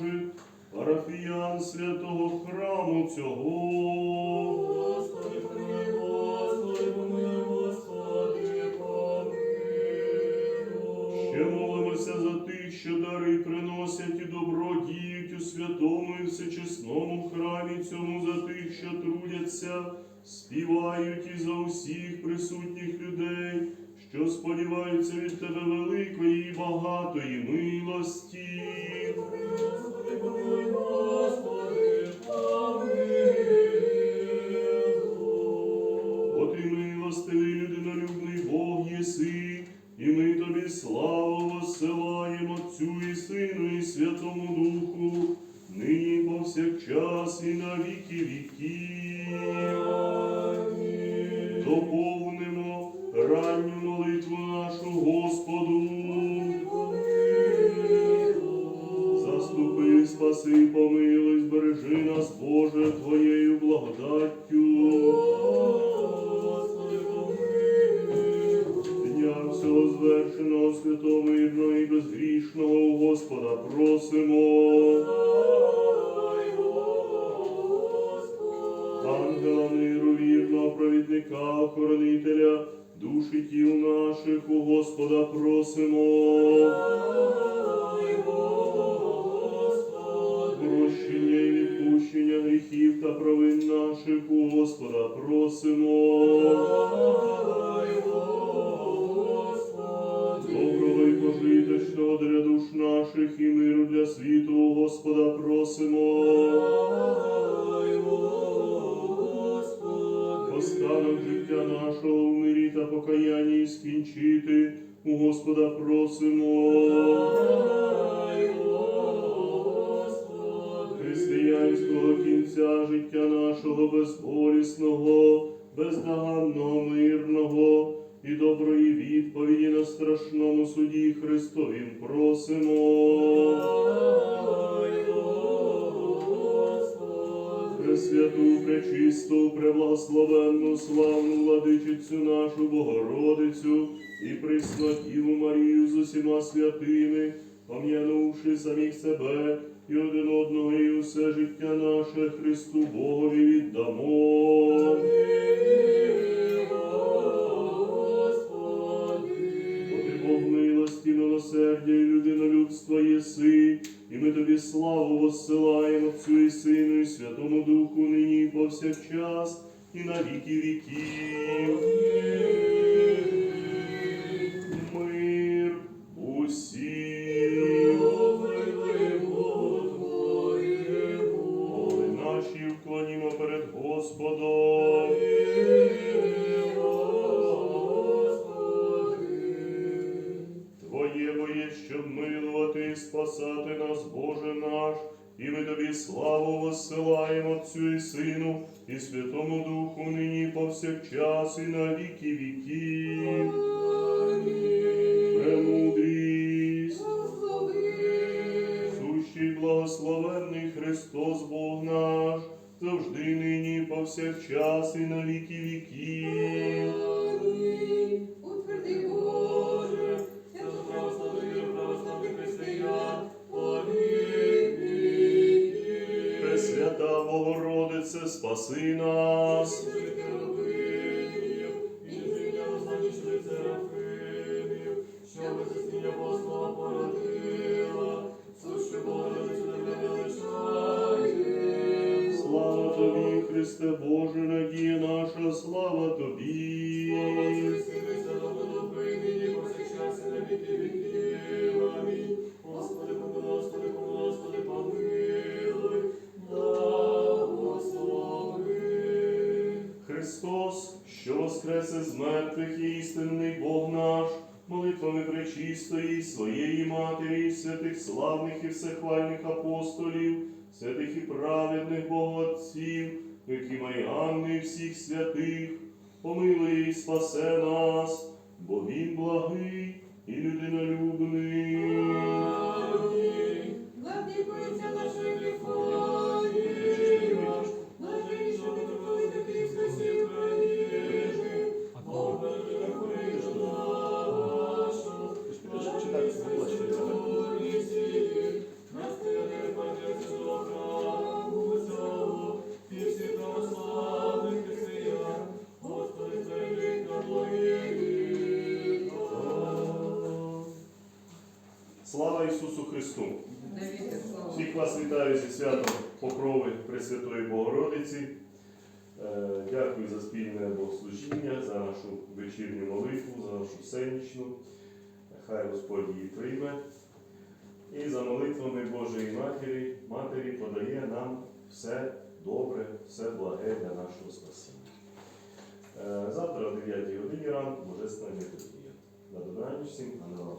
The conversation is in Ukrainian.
Божих, парафіян святого храму цього. Господи, помилуй, Господи, помилуй, Господи, помилуй. Ще молимося за тих, що дари приносять і добро діють у святому і всечесному храмі цьому, за тих, що трудяться, співають і за усіх присутніх людей, що сподіваються від тебе великої і багатої милості. Святому Духу, нині повсякчас і на віки віків. Доповнимо ранню молитву нашу Господу. Заступи, спаси, помилуй, просимо. Ангела миру, вірного провідника, охоронителя, душі тіл наших у Господа просимо. Прощення і відпущення гріхів та провин наших у Господа просимо. Пожиточного для душ наших і миру для світу Господа просимо. Останок життя нашого в мирі та покаянні скінчити у Господа просимо. Християнського кінця життя нашого безболісного, бездоганного, мирного і доброї відповіді на страшному суді Христовім просимо. Пресвяту, пречисту, преблагословенну, славну владичицю нашу Богородицю і Преснотіву Марію з усіма святими, пом'янувши самих себе і один одного, і усе життя наше Христу Богові віддамо. Милосердя і людинолюбства єси, і ми тобі славу воссилаємо Отцю і Сину, і Святому Духу, нині і повсякчас, і на віки віків. Мир усім. Моли наші вклонімо перед Господом. І спасати нас, Боже наш, і ми тобі славу воссилаємо Отцю і Сину, і Святому Духу, нині повсякчас, і на віки віків. Премудрість, сущий благословенний Христос Бог наш, завжди нині, повсякчас, і на віки віків. Спаси нас. Слава тобі, Христе Боже, надія наша, слава тобі. Що воскресе з мертвих і істинний Бог наш, молитвами пречистої, своєї Матері, святих славних і всехвальних апостолів, святих і праведних Богоотців, які має Анни всіх святих, помилуй і спасе нас, бо Він благий і людинолюбний. Слава Ісусу Христу! Всіх вас вітаю зі святом Покрови Пресвятої Богородиці. Е, Дякую за спільне богослужіння, за нашу вечірню молитву, за нашу всенічну. Хай Господь її прийме. І за молитвами Божої Матері, Матері подає нам все добре, все благе для нашого спасіння. Е, Завтра о 9 годині ранку Божественна літургія. На добраніч всім, а вам.